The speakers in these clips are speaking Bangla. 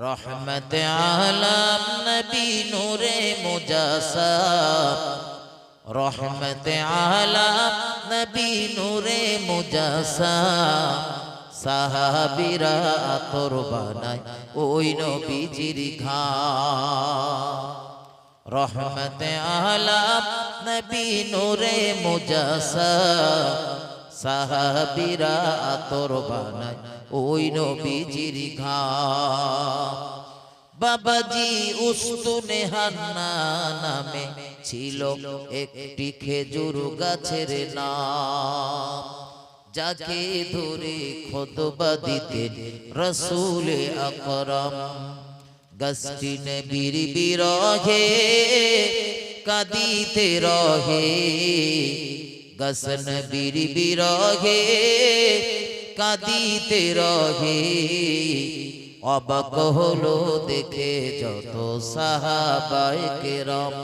রহমত আলম নবী নূরে মুজাসাব রহমত আলম নবী নূরে মুজাসাব সাহাবিরা আতর বানায় ওই নবীজির ঘা রহমত আলম নবী নূরে মুজাসাব সাহাবিরা আতর বানায় ওই নবীজির ঘা। বাবাজি উস্তুনে হান্না নামে ছিল একটি খেজুর গাছের নাম যাকে ধরে খোদবা দিতেন রসুল আকরম। গাছটি নবীর বিরহে কাঁদিতে রহে। গসন বীর বিরহে কাঁদিতে রহে। অবাক হলো দেখে যত সাহাবায় কেরম।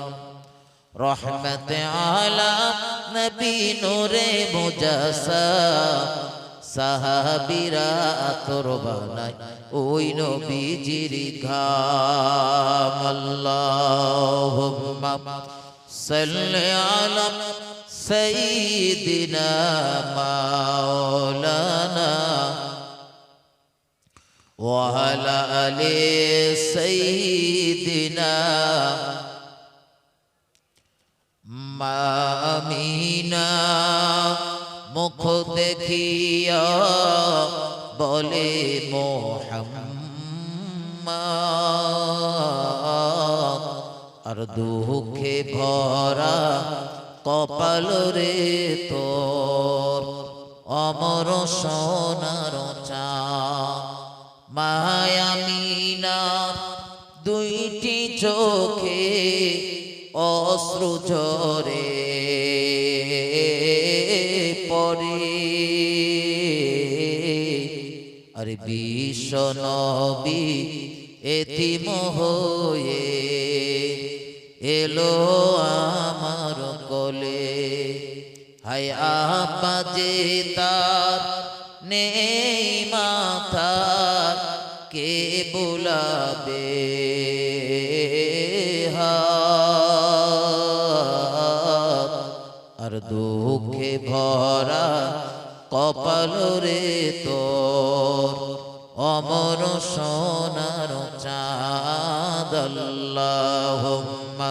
রহমত আলাম নবী নূরে মুজাসা। সাহাবিরা আতর বানাই ওই নবীজির ঘাম। আল্লাহুম্মা সাল্লি আলা সাইয়্যিদিনা মাওলানা وعلى آل سيدنا মা আমিনা মুখ দেখিয়া বলে মোহাম্মদ আর দুঃখে ভরা কপাল রে তোর, অমর সোনার মায়ামিনা দুইটি চোখে অশ্রু ঝরে পরে আর নবী, এতিম হয়ে এলো আমার কোলে হায় আপা যে তার নেই মাথা, কে বুলাবে? আর দুঃখে ভরা কপাল রে তোর, অমর সোনার চাঁদ, আল্লাহুম্মা।